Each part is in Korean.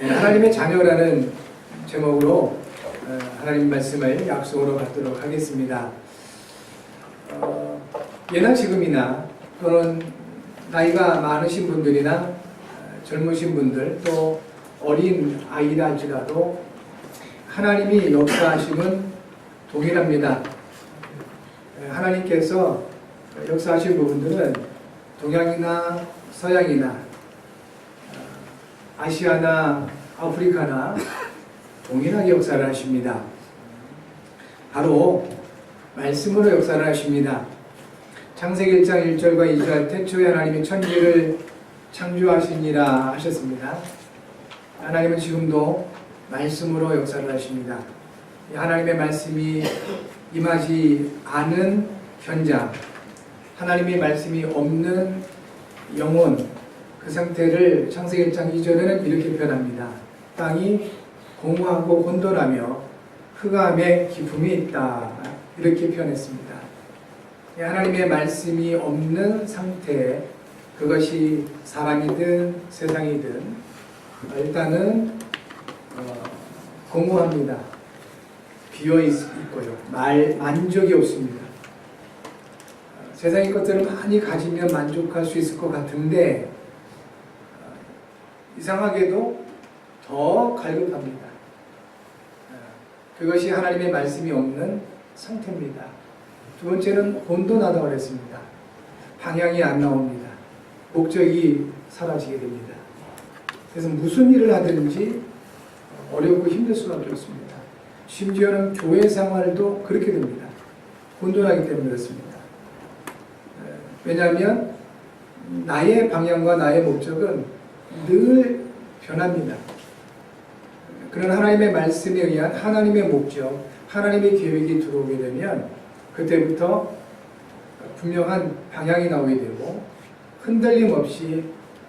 네, 하나님의 자녀라는 제목으로 어, 하나님 말씀을 약속으로 받도록 하겠습니다. 어, 예나 지금이나 또는 나이가 많으신 분들이나 어, 젊으신 분들 또 어린 아이라 할지라도 하나님이 역사하심은 동일합니다. 에, 하나님께서 역사하신 부분들은 동양이나 서양이나 어, 아시아나 아프리카나 동일하게 역사를 하십니다. 바로 말씀으로 역사를 하십니다. 창세기 1장 1절과 2절 태초에 하나님이 천지를 창조하시니라 하셨습니다. 하나님은 지금도 말씀으로 역사를 하십니다. 이 하나님의 말씀이 임하지 않은 현장, 하나님의 말씀이 없는 영혼, 그 상태를 창세기 1장 2절에는 이렇게 표현합니다. 땅이 공허하고 혼돈하며 흑암의 기품이 있다. 이렇게 표현했습니다. 이 하나님의 말씀이 없는 상태, 그것이 사람이든 세상이든 일단은 어, 공허합니다. 비어 있, 있고요. 말 만족이 없습니다. 어, 세상의 것들을 많이 가지면 만족할 수 있을 것 같은데 어, 이상하게도 더 갈급합니다. 어, 그것이 하나님의 말씀이 없는 상태입니다. 두 번째는 혼돈하다고 그랬습니다. 방향이 안 나옵니다. 목적이 사라지게 됩니다. 그래서 무슨 일을 하든지 어렵고 힘들 수밖에 없습니다. 심지어는 교회 생활도 그렇게 됩니다. 혼돈하기 때문에 그렇습니다. 에, 왜냐하면 나의 방향과 나의 목적은 늘 변합니다. 그런 하나님의 말씀에 의한 하나님의 목적, 하나님의 계획이 들어오게 되면 그때부터 분명한 방향이 나오게 되고 흔들림 없이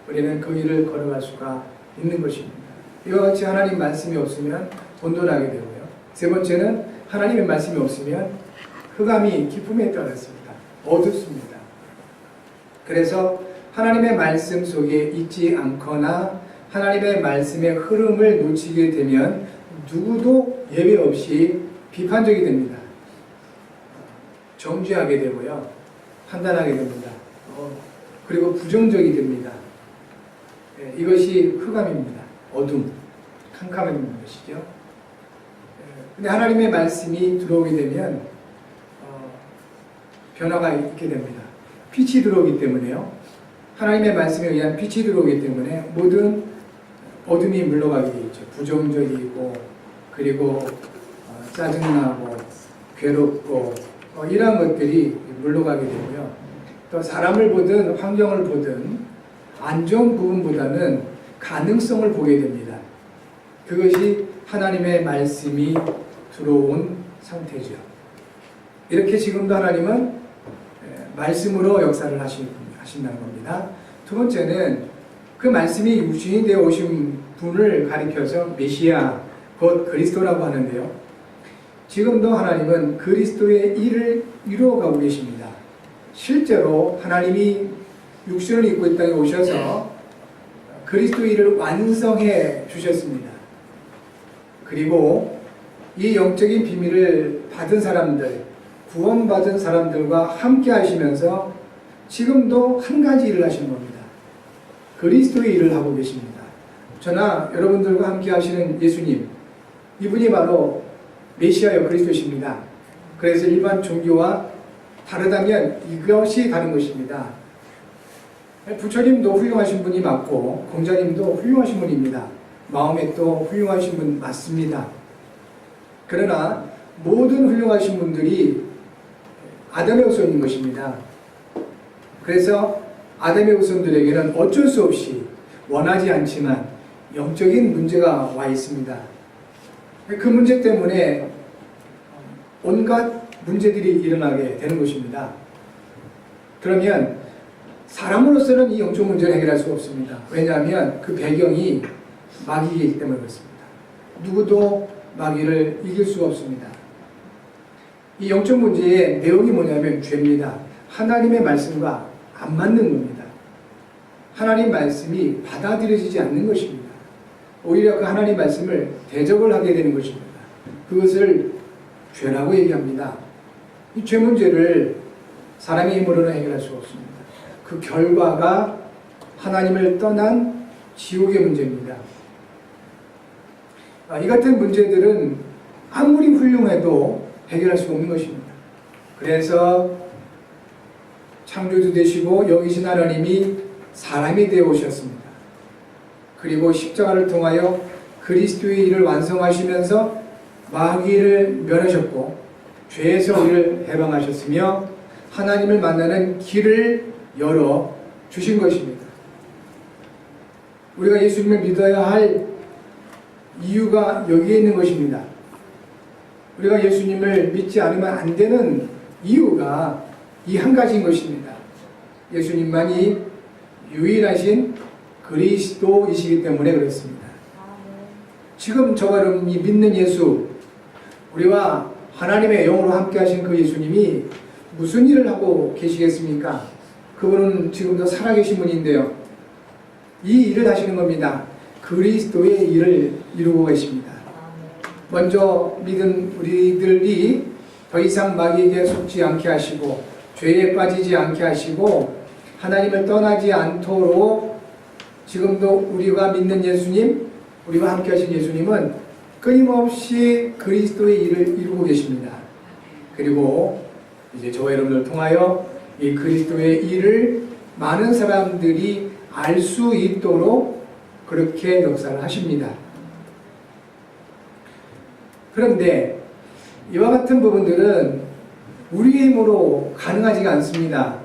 우리는 그 길을 걸어갈 수가 있는 것입니다. 이와 같이 하나님 말씀이 없으면 혼돈하게 되고요. 세 번째는 하나님의 말씀이 없으면 흑암이 기쁨에 떨어졌습니다. 어둡습니다. 그래서 하나님의 말씀 속에 있지 않거나 하나님의 말씀의 흐름을 놓치게 되면 누구도 예외 없이 비판적이 됩니다. 정죄하게 되고요. 판단하게 됩니다. 어, 그리고 부정적이 됩니다. 예, 이것이 흑암입니다. 어둠, 캄캄한 것이죠. 예, 근데 하나님의 말씀이 들어오게 되면 어, 변화가 있게 됩니다. 빛이 들어오기 때문에요. 하나님의 말씀에 의한 빛이 들어오기 때문에 모든 어둠이 물러가게 되죠. 부정적이고 그리고 어, 짜증나고 괴롭고 어, 이러한 것들이 물러가게 되고요. 또 사람을 보든 환경을 보든 안 좋은 부분보다는 가능성을 보게 됩니다. 그것이 하나님의 말씀이 들어온 상태죠. 이렇게 지금도 하나님은 에, 말씀으로 역사를 하신, 하신다는 겁니다. 두 번째는 그 말씀이 유진이 되어 오신 분을 가리켜서 메시아, 곧 그리스도라고 하는데요. 지금도 하나님은 그리스도의 일을 이루어가고 계십니다. 실제로 하나님이 육신을 입고 이 땅에 오셔서 그리스도의 일을 완성해 주셨습니다. 그리고 이 영적인 비밀을 받은 사람들, 구원받은 사람들과 함께 하시면서 지금도 한 가지 일을 하시는 겁니다. 그리스도의 일을 하고 계십니다. 저나 여러분들과 함께 하시는 예수님, 이분이 바로 메시아여 그리스도십니다. 그래서 일반 종교와 다르다면 이것이 다른 것입니다. 부처님도 훌륭하신 분이 맞고 공자님도 훌륭하신 분입니다. 마음에 또 훌륭하신 분 맞습니다. 그러나 모든 훌륭하신 분들이 아담의 후손인 것입니다. 그래서 아담의 후손들에게는 어쩔 수 없이 원하지 않지만 영적인 문제가 와 있습니다. 그 문제 때문에 온갖 문제들이 일어나게 되는 것입니다. 그러면 사람으로서는 이 영적 문제를 해결할 수 없습니다. 왜냐하면 그 배경이 마귀이기 때문에 그렇습니다. 누구도 마귀를 이길 수가 없습니다. 이 영적 문제의 내용이 뭐냐면 죄입니다. 하나님의 말씀과 안 맞는 겁니다. 하나님 말씀이 받아들여지지 않는 것입니다. 오히려 그 하나님 말씀을 대적을 하게 되는 것입니다. 그것을 죄라고 얘기합니다. 이 죄 문제를 사람의 힘으로는 해결할 수 없습니다. 그 결과가 하나님을 떠난 지옥의 문제입니다. 아, 이 같은 문제들은 아무리 훌륭해도 해결할 수 없는 것입니다. 그래서 창조주 되시고 여기신 하나님이 사람이 되어 오셨습니다. 그리고 십자가를 통하여 그리스도의 일을 완성하시면서 마귀를 멸하셨고 죄에서 우리를 해방하셨으며 하나님을 만나는 길을 열어 주신 것입니다. 우리가 예수님을 믿어야 할 이유가 여기에 있는 것입니다. 우리가 예수님을 믿지 않으면 안 되는 이유가 이 한 가지인 것입니다. 예수님만이 유일하신 그리스도이시기 때문에 그렇습니다. 지금 저와 여러분이 믿는 예수, 우리와 하나님의 영으로 함께 하신 그 예수님이 무슨 일을 하고 계시겠습니까? 그분은 지금도 살아계신 분인데요. 이 일을 하시는 겁니다. 그리스도의 일을 이루고 계십니다. 먼저 믿은 우리들이 더 이상 마귀에게 속지 않게 하시고 죄에 빠지지 않게 하시고 하나님을 떠나지 않도록 지금도 우리가 믿는 예수님, 우리와 함께 하신 예수님은 끊임없이 그리스도의 일을 이루고 계십니다. 그리고 이제 저와 여러분을 통하여 이 그리스도의 일을 많은 사람들이 알 수 있도록 그렇게 역사를 하십니다. 그런데 이와 같은 부분들은 우리의 힘으로 가능하지가 않습니다.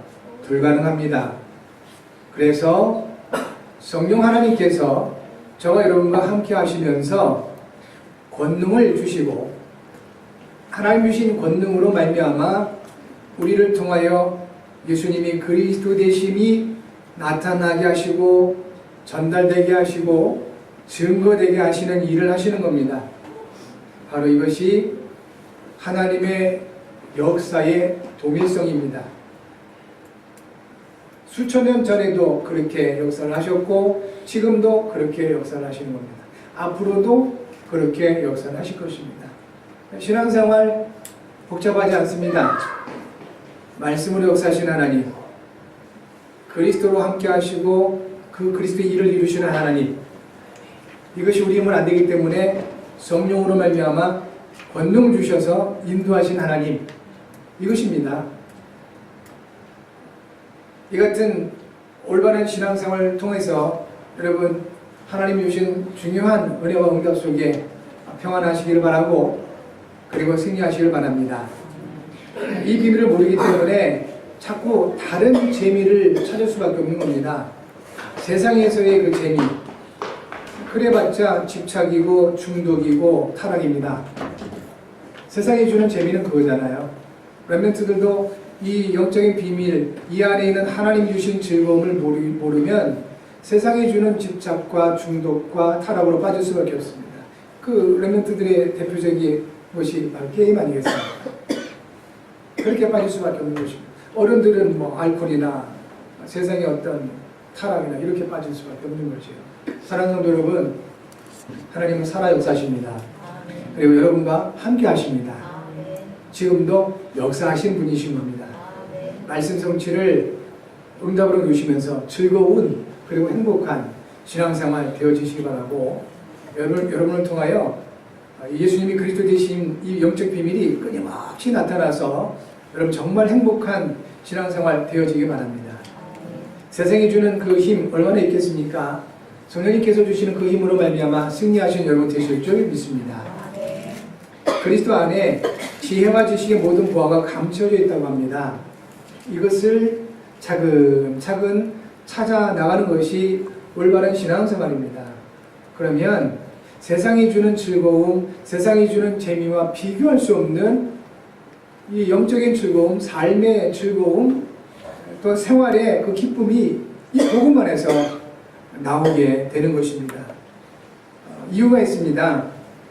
불가능합니다. 그래서 성령 하나님께서 저와 여러분과 함께 하시면서 권능을 주시고 하나님 주신 권능으로 말미암아 우리를 통하여 예수님이 그리스도 되심이 나타나게 하시고 전달되게 하시고 증거되게 하시는 일을 하시는 겁니다. 바로 이것이 하나님의 역사의 동일성입니다. 수천 년 전에도 그렇게 역사를 하셨고 지금도 그렇게 역사를 하시는 겁니다. 앞으로도 그렇게 역사를 하실 것입니다. 신앙생활 복잡하지 않습니다. 말씀으로 역사하신 하나님, 그리스도로 함께 하시고 그 그리스도의 일을 이루시는 하나님, 이것이 우리 힘은 안 되기 때문에 성령으로 말미암아 권능 주셔서 인도하신 하나님, 이것입니다. 이 같은 올바른 신앙생활을 통해서 여러분 하나님이 주신 중요한 은혜와 응답 속에 평안하시기를 바라고 그리고 승리하시기를 바랍니다. 이 비밀을 모르기 때문에 자꾸 다른 재미를 찾을 수밖에 없는 겁니다. 세상에서의 그 재미. 그래봤자 집착이고 중독이고 타락입니다. 세상이 주는 재미는 그거잖아요. 렘넌트들도 이 영적인 비밀, 이 안에 있는 하나님 주신 즐거움을 모르, 모르면 세상이 주는 집착과 중독과 타락으로 빠질 수밖에 없습니다. 그 렘넌트들의 대표적인 것이 바로 게임 아니겠습니까? 그렇게 빠질 수밖에 없는 것입니다. 어른들은 뭐 알코올이나 세상의 어떤 타락이나 이렇게 빠질 수밖에 없는 거죠. 사랑하는 성도 여러분, 하나님은 살아 역사십니다. 그리고 여러분과 함께 하십니다. 지금도 역사하신 분이신 겁니다. 말씀 성취를 응답으로 누시면서 즐거운 그리고 행복한 신앙생활 되어지시기 바라고 여러분, 여러분을 통하여 예수님이 그리스도 되신 이 영적 비밀이 끊임없이 나타나서 여러분 정말 행복한 신앙생활 되어지기 바랍니다. 세상이 주는 그 힘 얼마나 있겠습니까? 성령님께서 주시는 그 힘으로 말미암아 승리하신 여러분 되실 줄 믿습니다. 그리스도 안에 지혜와 지식의 모든 부하가 감춰져 있다고 합니다. 이것을 차근차근 찾아 나가는 것이 올바른 신앙생활입니다. 그러면 세상이 주는 즐거움, 세상이 주는 재미와 비교할 수 없는 이 영적인 즐거움, 삶의 즐거움, 또 생활의 그 기쁨이 이 복음 안에서 나오게 되는 것입니다. 어, 이유가 있습니다.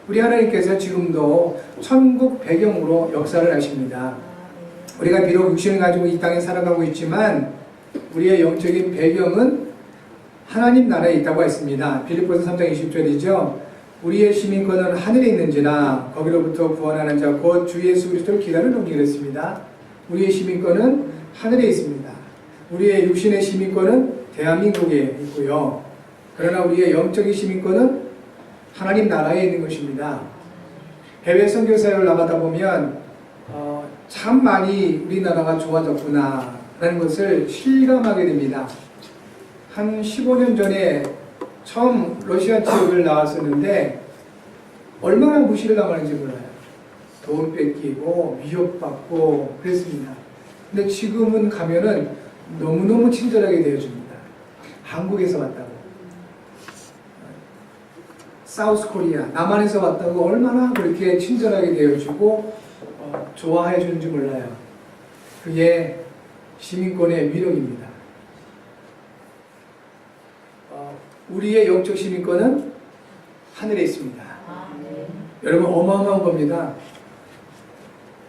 우리 하나님께서 지금도 천국 배경으로 역사를 하십니다. 우리가 비록 육신을 가지고 이 땅에 살아가고 있지만 우리의 영적인 배경은 하나님 나라에 있다고 했습니다. 빌립보서 3장 20절이죠. 우리의 시민권은 하늘에 있는지라 거기로부터 구원하는 자 곧 주 예수 그리스도를 기다리는 이랬습니다. 우리의 시민권은 하늘에 있습니다. 우리의 육신의 시민권은 대한민국에 있고요. 그러나 우리의 영적인 시민권은 하나님 나라에 있는 것입니다. 해외 선교 사역을 나가다 보면 어, 참 많이 우리나라가 좋아졌구나라는 것을 실감하게 됩니다. 한 15년 전에 처음 러시아 지역을 나왔었는데 얼마나 무시를 당하는지 몰라요. 돈 뺏기고 위협받고 그랬습니다. 근데 지금은 가면은 너무너무 친절하게 대해줍니다. 한국에서 왔다고. 사우스 코리아, 남한에서 왔다고 얼마나 그렇게 친절하게 대해주고 어, 좋아해 주는지 몰라요. 그게 시민권의 위력입니다. 어, 우리의 영적 시민권은 하늘에 있습니다. 여러분 어마어마한 겁니다.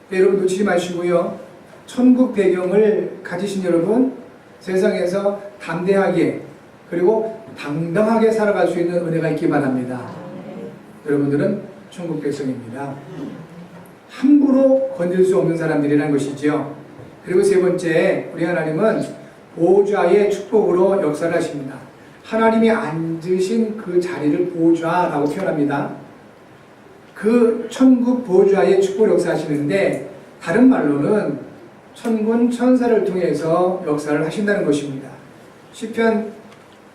네, 여러분 놓치지 마시고요. 천국 배경을 가지신 여러분 세상에서 담대하게 그리고 당당하게 살아갈 수 있는 은혜가 있기 바랍니다. 여러분들은 천국 백성입니다. 함부로 건들 수 없는 사람들이라는 것이지요. 그리고 세 번째, 우리 하나님은 보좌의 축복으로 역사를 하십니다. 하나님이 앉으신 그 자리를 보좌라고 표현합니다. 그 천국 보좌의 축복을 역사하시는데 다른 말로는 천군 천사를 통해서 역사를 하신다는 것입니다. 시편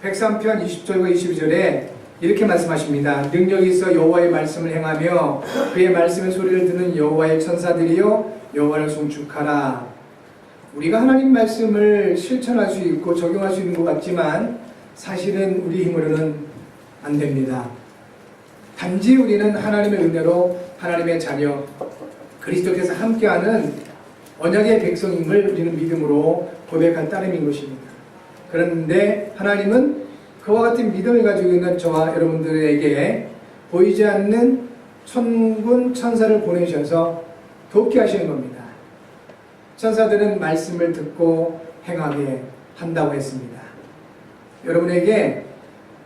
103편 20절과 22절에 이렇게 말씀하십니다. 능력이 있어 여호와의 말씀을 행하며 그의 말씀의 소리를 듣는 여호와의 천사들이여 여호와를 송축하라. 우리가 하나님 말씀을 실천할 수 있고 적용할 수 있는 것 같지만 사실은 우리 힘으로는 안 됩니다. 단지 우리는 하나님의 은혜로 하나님의 자녀 그리스도께서 함께하는 언약의 백성임을 우리는 믿음으로 고백한 따름인 것입니다. 그런데 하나님은 그와 같은 믿음을 가지고 있는 저와 여러분들에게 보이지 않는 천군 천사를 보내셔서 돕게 하시는 겁니다. 천사들은 말씀을 듣고 행하게 한다고 했습니다. 여러분에게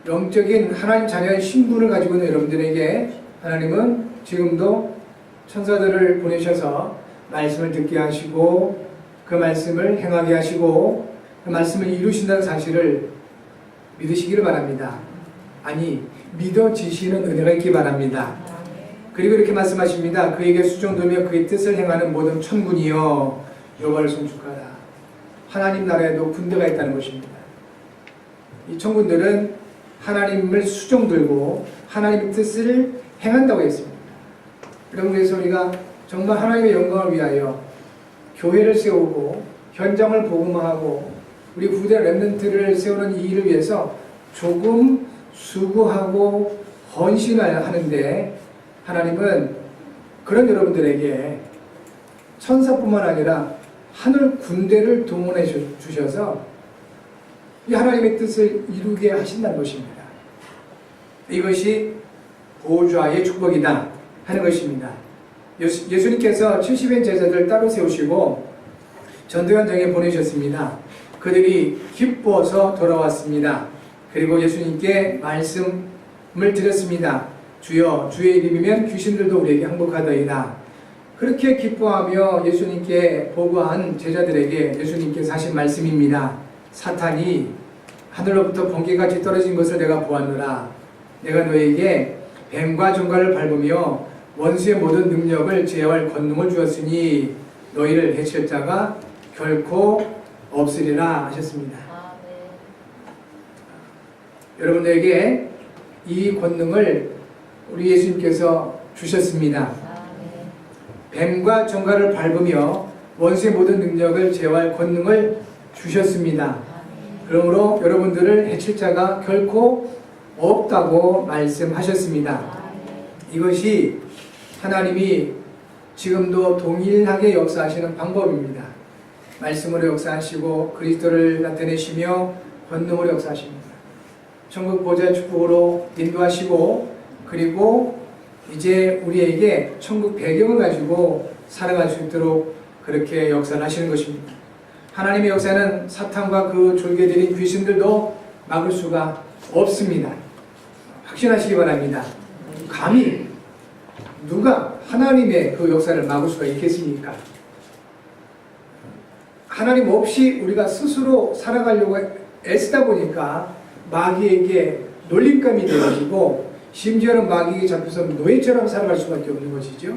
영적인 하나님 자녀의 신분을 가지고 있는 여러분들에게 하나님은 지금도 천사들을 보내셔서 말씀을 듣게 하시고 그 말씀을 행하게 하시고 그 말씀을 이루신다는 사실을 믿으시기를 바랍니다. 아니 믿어지시는 은혜가 있기 바랍니다. 그리고 이렇게 말씀하십니다. 그에게 수종되며 그의 뜻을 행하는 모든 천군이여 여호와를 송축하라. 하나님 나라에도 군대가 있다는 것입니다. 이 천군들은 하나님을 수종 들고 하나님의 뜻을 행한다고 했습니다. 여러분 그래서 우리가 정말 하나님의 영광을 위하여 교회를 세우고 현장을 복음화하고 우리 부대 랩런트를 세우는 이 일을 위해서 조금 수고하고 헌신을 하는데 하나님은 그런 여러분들에게 천사뿐만 아니라 하늘 군대를 동원해 주셔서 이 하나님의 뜻을 이루게 하신다는 것입니다. 이것이 보좌의 축복이다 하는 것입니다. 예수, 예수님께서 70인 제자들 따로 세우시고 전도현장에 보내셨습니다. 그들이 기뻐서 돌아왔습니다. 그리고 예수님께 말씀을 드렸습니다. 주여 주의 이름이면 귀신들도 우리에게 항복하더이다. 그렇게 기뻐하며 예수님께 보고한 제자들에게 예수님께서 하신 말씀입니다. 사탄이 하늘로부터 번개같이 떨어진 것을 내가 보았노라. 내가 너에게 뱀과 종가를 밟으며 원수의 모든 능력을 제어할 권능을 주었으니 너희를 해칠 자가 결코 없으리라 하셨습니다. 아, 네. 여러분들에게 이 권능을 우리 예수님께서 주셨습니다. 아, 네. 뱀과 정갈을 밟으며 원수의 모든 능력을 제어할 권능을 주셨습니다. 아, 네. 그러므로 여러분들을 해칠 자가 결코 없다고 말씀하셨습니다. 아, 네. 이것이 하나님이 지금도 동일하게 역사하시는 방법입니다. 말씀으로 역사하시고 그리스도를 나타내시며 권능으로 역사하십니다. 천국 보좌의 축복으로 인도하시고 그리고 이제 우리에게 천국 배경을 가지고 살아갈 수 있도록 그렇게 역사를 하시는 것입니다. 하나님의 역사는 사탄과 그 졸개들인 귀신들도 막을 수가 없습니다. 확신하시기 바랍니다. 감히 누가 하나님의 그 역사를 막을 수가 있겠습니까? 하나님 없이 우리가 스스로 살아가려고 애쓰다 보니까 마귀에게 놀림감이 되어지고 심지어는 마귀에게 잡혀서 노예처럼 살아갈 수밖에 없는 것이죠.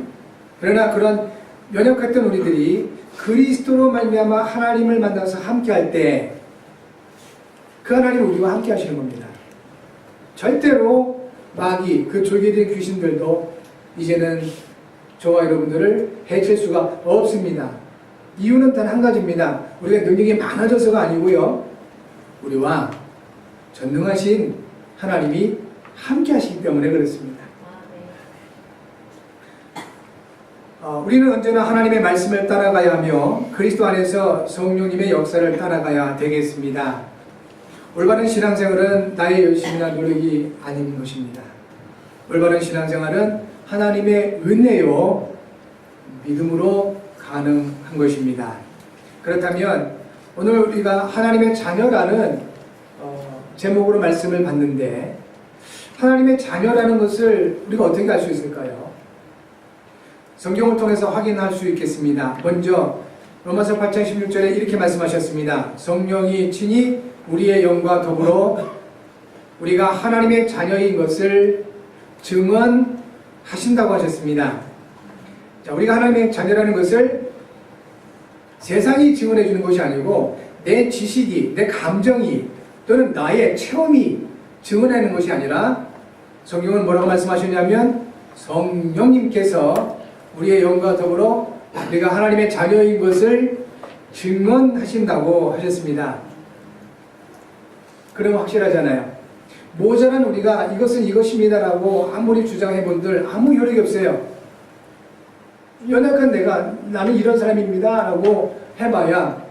그러나 그런 연약했던 우리들이 그리스도로 말미암아 하나님을 만나서 함께할 때 그 하나님 우리와 함께 하시는 겁니다. 절대로 마귀 그 졸개된 귀신들도 이제는 저와 여러분들을 해칠 수가 없습니다. 이유는 단 한 가지입니다. 우리가 능력이 많아져서가 아니고요. 우리와 전능하신 하나님이 함께 하시기 때문에 그렇습니다. 어, 우리는 언제나 하나님의 말씀을 따라가야 하며 그리스도 안에서 성령님의 역사를 따라가야 되겠습니다. 올바른 신앙생활은 나의 열심이나 노력이 아닌 것입니다. 올바른 신앙생활은 하나님의 은혜요 믿음으로 가능 한 것입니다. 그렇다면 오늘 우리가 하나님의 자녀라는 어, 제목으로 말씀을 봤는데 하나님의 자녀라는 것을 우리가 어떻게 알 수 있을까요? 성경을 통해서 확인할 수 있겠습니다. 먼저 로마서 8장 16절에 이렇게 말씀하셨습니다. 성령이 친히 우리의 영과 더불어 우리가 하나님의 자녀인 것을 증언하신다고 하셨습니다. 자, 우리가 하나님의 자녀라는 것을 세상이 증언해 주는 것이 아니고 내 지식이, 내 감정이 또는 나의 체험이 증언하는 것이 아니라 성경은 뭐라고 말씀하셨냐면 성령님께서 우리의 영과 더불어 우리가 하나님의 자녀인 것을 증언하신다고 하셨습니다. 그럼 확실하잖아요. 모자란 우리가 이것은 이것입니다라고 아무리 주장해 본들 아무 효력이 없어요. 연약한 내가 나는 이런 사람입니다라고 해봐야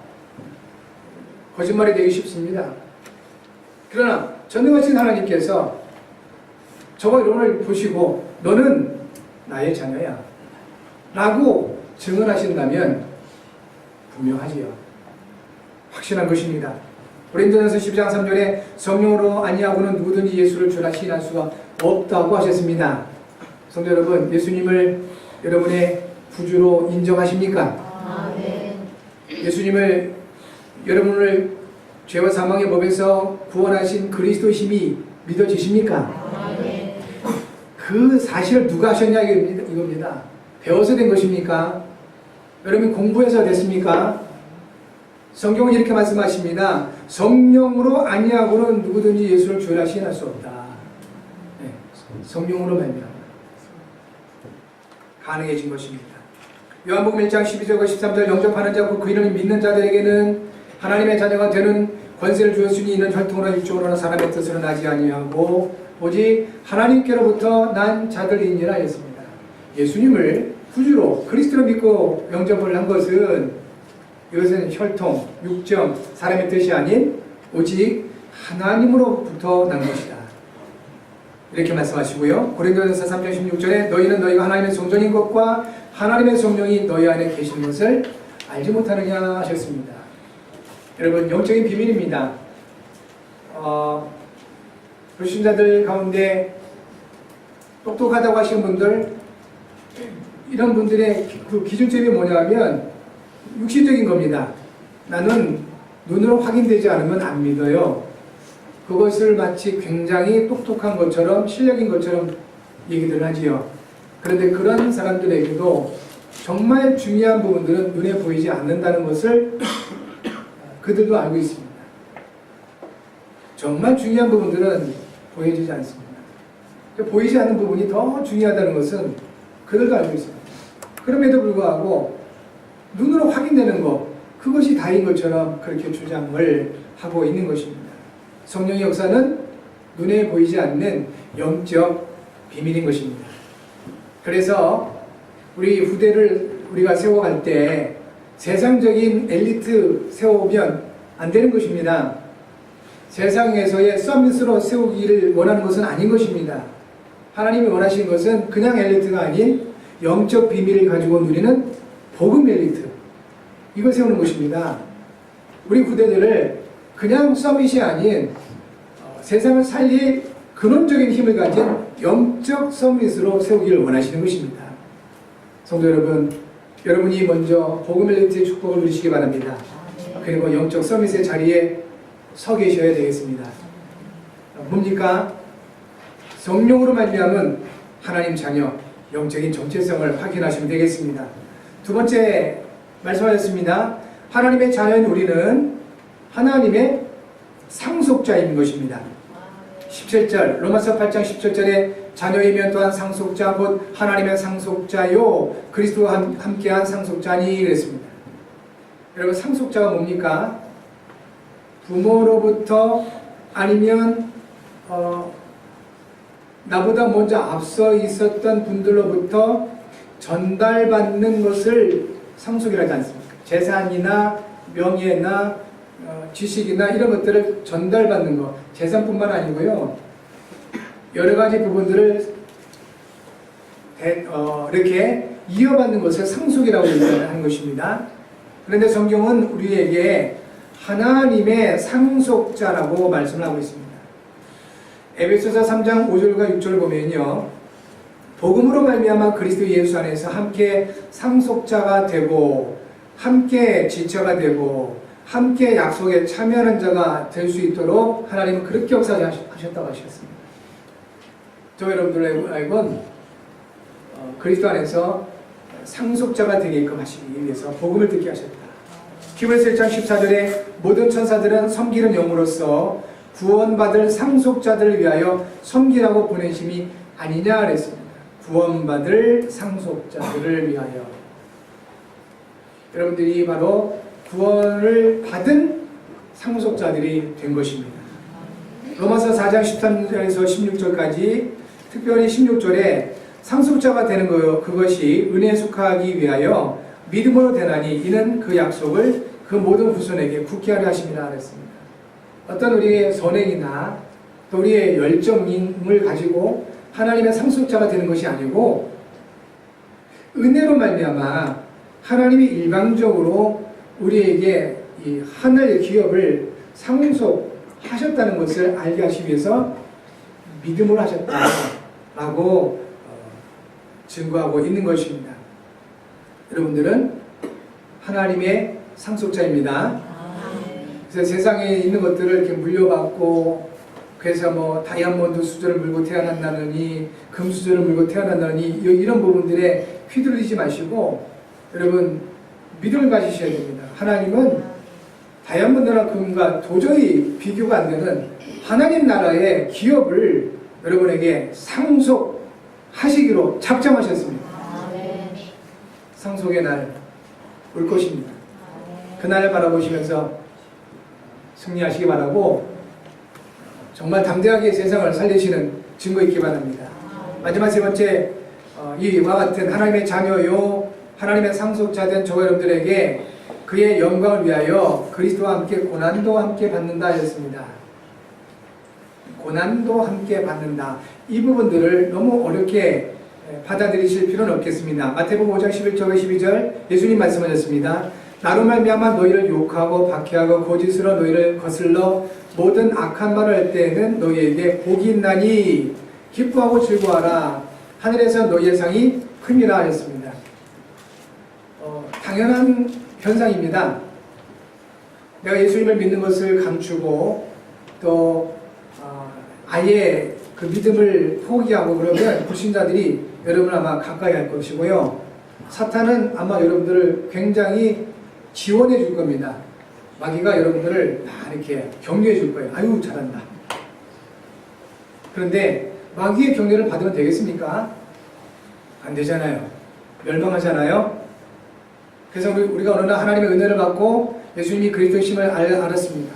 거짓말이 되기 쉽습니다. 그러나 전능하신 하나님께서 저와 여러분을 보시고 너는 나의 자녀야 라고 증언하신다면 분명하지요. 확신한 것입니다. 고린도전서 12장 3절에 성령으로 아니하고는 누구든지 예수를 주라 시인할 수가 없다고 하셨습니다. 성도 여러분, 예수님을 여러분의 구주로 인정하십니까? 예수님을 여러분을 죄와 사망의 법에서 구원하신 그리스도 힘이 믿어지십니까? 그 사실을 누가 하셨냐 이겁니다. 배워서 된 것입니까? 여러분 공부해서 됐습니까? 성경은 이렇게 말씀하십니다. 성령으로 아니하고는 누구든지 예수를 주라 시인할 수 없다. 네, 성령으로 말미암아 가능해진 것입니다. 요한복음 1장 12절과 13절 영접하는 자, 그 이름을 믿는 자들에게는 하나님의 자녀가 되는 권세를 주었으니 이는 혈통으로나 육적으로나 사람의 뜻으로 나지 아니하고 오직 하나님께로부터 난 자들이니라 했습니다. 예수님을 구주로 그리스도로 믿고 영접을 한 것은 이것은 혈통, 육정, 사람의 뜻이 아닌 오직 하나님으로부터 난 것이다. 이렇게 말씀하시고요. 고린도전서 3장 16절에 너희는 너희가 하나님의 성전인 것과 하나님의 성령이 너희 안에 계신 것을 알지 못하느냐 하셨습니다. 여러분 영적인 비밀입니다. 어, 불신자들 가운데 똑똑하다고 하시는 분들 이런 분들의 기- 그 기준점이 뭐냐면 육신적인 겁니다. 나는 눈으로 확인되지 않으면 안 믿어요. 그것을 마치 굉장히 똑똑한 것처럼 실력인 것처럼 얘기들 하지요. 그런데 그런 사람들에게도 정말 중요한 부분들은 눈에 보이지 않는다는 것을 그들도 알고 있습니다. 정말 중요한 부분들은 보여지지 않습니다. 보이지 않는 부분이 더 중요하다는 것은 그들도 알고 있습니다. 그럼에도 불구하고 눈으로 확인되는 것, 그것이 다인 것처럼 그렇게 주장을 하고 있는 것입니다. 성령의 역사는 눈에 보이지 않는 영적 비밀인 것입니다. 그래서 우리 후대를 우리가 세워갈 때 세상적인 엘리트 세우면 안 되는 것입니다. 세상에서의 서밋으로 세우기를 원하는 것은 아닌 것입니다. 하나님이 원하시는 것은 그냥 엘리트가 아닌 영적 비밀을 가지고 누리는 복음 엘리트. 이걸 세우는 것입니다. 우리 후대들을 그냥 서밋이 아닌 세상을 살릴 근원적인 힘을 가진 영적 서밋으로 세우기를 원하시는 것입니다. 성도 여러분, 여러분이 먼저 복음 엘리트의 축복을 누리시기 바랍니다. 그리고 영적 서밋의 자리에 서 계셔야 되겠습니다. 뭡니까? 성령으로 말미암은 하나님 자녀 영적인 정체성을 확인하시면 되겠습니다. 두 번째 말씀하셨습니다. 하나님의 자녀인 우리는 하나님의 상속자인 것입니다. 17절 로마서 8장 17절에 자녀이면 또한 상속자 곧 하나님의 상속자요 그리스도와 함- 함께한 상속자니 그랬습니다. 여러분 상속자가 뭡니까? 부모로부터 아니면 어, 나보다 먼저 앞서 있었던 분들로부터 전달받는 것을 상속이라 하지 않습니까? 재산이나 명예나 어, 지식이나 이런 것들을 전달받는 것, 재산뿐만 아니고요. 여러 가지 부분들을 대- 어, 이렇게 이어받는 것을 상속이라고 얘기하는 것입니다. 그런데 성경은 우리에게 하나님의 상속자라고 말씀을 하고 있습니다. 에베소서 3장 5절과 6절을 보면요. 복음으로 말미암아 그리스도 예수 안에서 함께 상속자가 되고 함께 지체가 되고 함께 약속에 참여하는 자가 될 수 있도록 하나님은 그렇게 역사하셨다고 하셨습니다. 저 여러분들 알건 어, 그리스도 안에서 상속자가 되게끔 하시기 위해서 복음을 듣게 하셨다. 히브리서 1장 14절에 모든 천사들은 섬기는 영으로서 구원받을 상속자들을 위하여 섬기라고 보내심이 아니냐 그랬습니다. 구원받을 상속자들을 위하여. 여러분들이 바로 구원을 받은 상속자들이 된 것입니다. 로마서 4장 13절에서 16절까지 특별히 16절에 상속자가 되는 거 그것이 은혜에 속하기 위하여 믿음으로 되나니 이는 그 약속을 그 모든 후손에게 굳게 하려 하심이라 그랬습니다. 어떤 우리의 선행이나 또 우리의 열정을 가지고 하나님의 상속자가 되는 것이 아니고 은혜로 말미암아 하나님이 일방적으로 우리에게 이 하늘의 기업을 상속하셨다는 것을 알게 하시기 위해서 믿음을 하셨다라고 어, 증거하고 있는 것입니다. 여러분들은 하나님의 상속자입니다. 그래서 세상에 있는 것들을 이렇게 물려받고 그래서 뭐 다이아몬드 수저를 물고 태어난다느니 금 수저를 물고 태어난다느니 이- 이런 부분들에 휘둘리지 마시고 여러분 믿음을 가지셔야 됩니다. 하나님은 다이아몬드나 금과 도저히 비교가 안 되는 하나님 나라의 기업을 여러분에게 상속하시기로 작정하셨습니다. 상속의 날 올 것입니다. 그날을 바라보시면서 승리하시기 바라고 정말 담대하게 세상을 살리시는 증거 있기 바랍니다. 마지막 세 번째 어, 이와 같은 하나님의 자녀요 하나님의 상속자 된 저 여러분들에게 그의 영광을 위하여 그리스도와 함께 고난도 함께 받는다 하였습니다. 고난도 함께 받는다. 이 부분들을 너무 어렵게 받아들이실 필요는 없겠습니다. 마태복음 5장 11절 12절 예수님 말씀하셨습니다. 나로 말미암아 너희를 욕하고 박해하고 거짓으로 너희를 거슬러 모든 악한 말을 할 때에는 너희에게 복이 있나니 기뻐하고 즐거워하라. 하늘에서 너희의 상이 큼이라 하였습니다. 어, 당연한 현상입니다. 내가 예수님을 믿는 것을 감추고 또 어, 아예 그 믿음을 포기하고 그러면 불신자들이 여러분 아마 가까이 할 것이고요. 사탄은 아마 여러분들을 굉장히 지원해 줄 겁니다. 마귀가 여러분들을 다 이렇게 격려해 줄 거예요. 아유 잘한다. 그런데 마귀의 격려를 받으면 되겠습니까? 안 되잖아요. 멸망하잖아요. 그래서 우리- 우리 가 어느 날 하나님의 은혜를 받고 예수님이 그리스도심을 알- 알았습니다.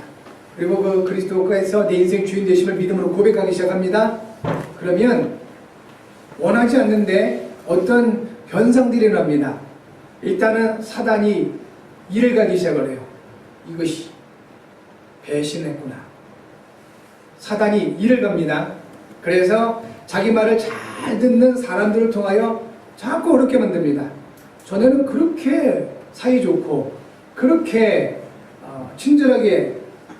그리고 그 그리스도께서 내 인생 주인 되심을 믿음으로 고백하기 시작합니다. 그러면 원하지 않는데 어떤 현상들이 일어납니다. 일단은 사단이 일을 가기 시작을 해요. 이것이 배신했구나. 사단이 일을 갑니다. 그래서 자기 말을 잘 듣는 사람들을 통하여 자꾸 어렵게 만듭니다. 전에는 그렇게 사이좋고 그렇게 어, 친절하게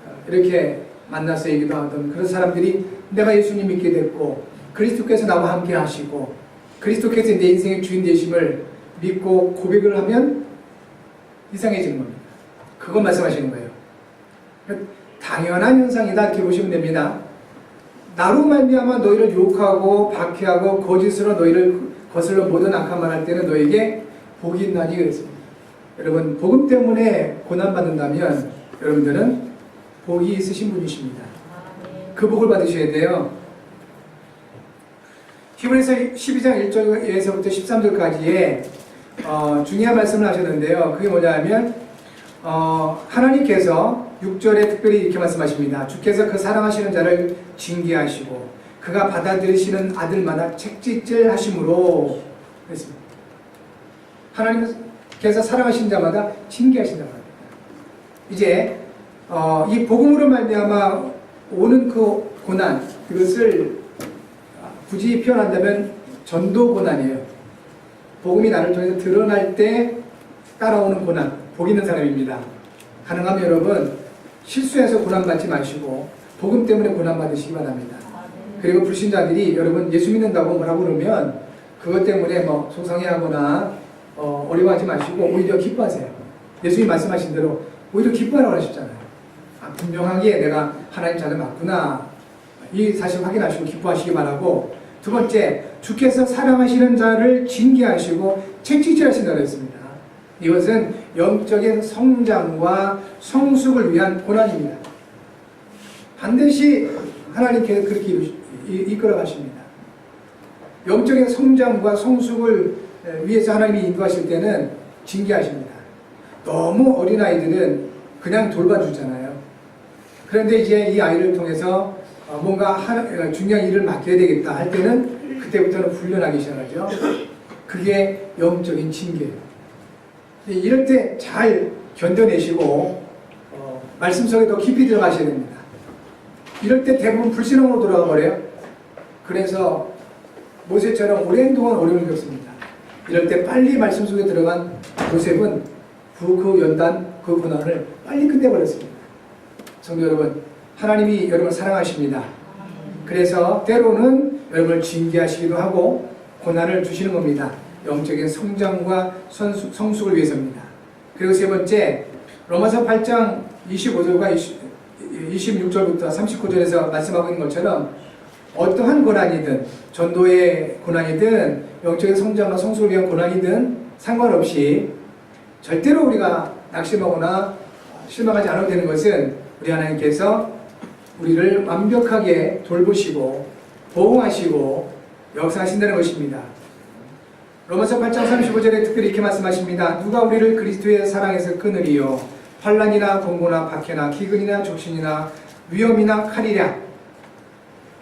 어, 이렇게 만나서 얘기도 하던 그런 사람들이 내가 예수님 믿게 됐고 그리스도께서 나와 함께 하시고 그리스도께서 내 인생의 주인 되심을 믿고 고백을 하면 이상해지는 겁니다. 그거 말씀하시는 거예요. 당연한 현상이다 이렇게 보시면 됩니다. 나로 말미암아 너희를 욕하고 박해하고 거짓으로 너희를 거슬러 모든 악한 말할 때는 너에게 복이 있나니 그랬습니다. 여러분 복음 때문에 고난 받는다면 여러분들은 복이 있으신 분이십니다. 그 복을 받으셔야 돼요. 히브리서 12장 1절에서부터 13절까지의 어, 중요한 말씀을 하셨는데요. 그게 뭐냐면 어, 하나님께서 6절에 특별히 이렇게 말씀하십니다. 주께서 그 사랑하시는 자를 징계하시고 그가 받아들이시는 아들마다 책짓질 하심으로 그랬습니다. 하나님께서 사랑하신 자마다 징계하신다고 합니다. 이제 어, 이 복음으로 말미암아 오는 그 고난 그것을 굳이 표현한다면 전도 고난이에요. 복음이 나를 통해서 드러날 때 따라오는 고난, 복 있는 사람입니다. 가능하면 여러분 실수해서 고난 받지 마시고 복음 때문에 고난 받으시기 바랍니다. 그리고 불신자들이 여러분 예수 믿는다고 뭐라고 그러면 그것 때문에 뭐 속상해하거나 어, 어려워하지 마시고 오히려 기뻐하세요. 예수님 말씀하신 대로 오히려 기뻐하라고 하셨잖아요. 아, 분명하게 내가 하나님 자녀 맞구나. 이 사실 확인하시고 기뻐하시기 바라고 두 번째 주께서 사랑하시는 자를 징계하시고 책찍질하신다고 했습니다. 이것은 영적인 성장과 성숙을 위한 고난입니다. 반드시 하나님께서 그렇게 이끌어 가십니다. 영적인 성장과 성숙을 위해서 하나님이 인도하실 때는 징계하십니다. 너무 어린 아이들은 그냥 돌봐주잖아요. 그런데 이제 이 아이를 통해서 어, 뭔가 하- 어, 중요한 일을 맡겨야 되겠다 할 때는 그때부터는 훈련하기 시작하죠. 그게 영적인 징계예요. 이럴 때 잘 견뎌내시고 어, 말씀 속에 더 깊이 들어가셔야 됩니다. 이럴 때 대부분 불신앙으로 돌아가 버려요. 그래서 모세처럼 오랜 동안 어려움을 겪습니다. 이럴 때 빨리 말씀 속에 들어간 요셉은 그, 그 연단, 그 고난을 빨리 끝내버렸습니다. 성도 여러분, 하나님이 여러분을 사랑하십니다. 그래서 때로는 여러분을 징계하시기도 하고 고난을 주시는 겁니다. 영적인 성장과 선수, 성숙을 위해서입니다. 그리고 세 번째, 로마서 8장 25절과 26절부터 39절에서 말씀하고 있는 것처럼 어떠한 고난이든 전도의 고난이든 영적인 성장과 성숙을 위한 고난이든 상관없이 절대로 우리가 낙심하거나 실망하지 않아도 되는 것은 우리 하나님께서 우리를 완벽하게 돌보시고 보호하시고 역사하신다는 것입니다. 로마서 8장 35절에 특별히 이렇게 말씀하십니다. 누가 우리를 그리스도의 사랑에서 끊으리요? 환란이나 공고나 박해나 기근이나 족신이나 위험이나 칼이랴.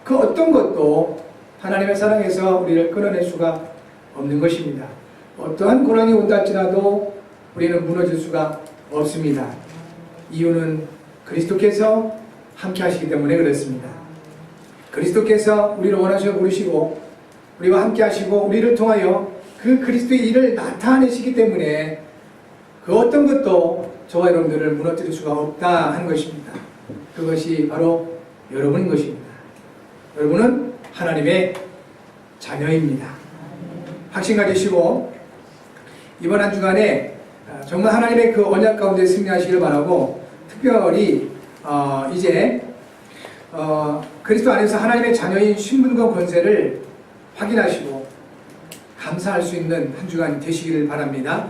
그 어떤 것도 하나님의 사랑에서 우리를 끊어낼 수가 없는 것입니다. 어떠한 고난이 온다 할지라도 우리는 무너질 수가 없습니다. 이유는 그리스도께서 함께 하시기 때문에 그렇습니다. 그리스도께서 우리를 원하시고 부르시고 우리와 함께 하시고 우리를 통하여 그 그리스도의 일을 나타내시기 때문에 그 어떤 것도 저와 여러분들을 무너뜨릴 수가 없다 하는 것입니다. 그것이 바로 여러분인 것입니다. 여러분은 하나님의 자녀입니다. 확신 가지시고 이번 한 주간에 어, 정말 하나님의 그 언약 가운데 승리하시기를 바라고 특별히 어, 이제 어, 그리스도 안에서 하나님의 자녀인 신분과 권세를 확인하시고 감사할 수 있는 한 주간 되시기를 바랍니다.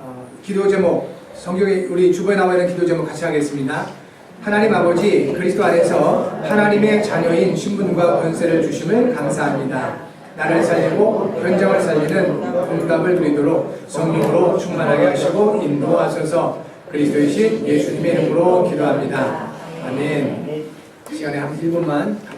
어, 기도 제목 성경에 우리 주보에 나와 있는 기도 제목 같이 하겠습니다. 하나님 아버지 그리스도 안에서 하나님의 자녀인 신분과 권세를 주심을 감사합니다. 나를 살리고 현장을 살리는 응답을 드리도록 성령으로 충만하게 하시고 인도하셔서 그리스도이신 예수님의 이름으로 기도합니다. 아멘. 시간에 한 1분만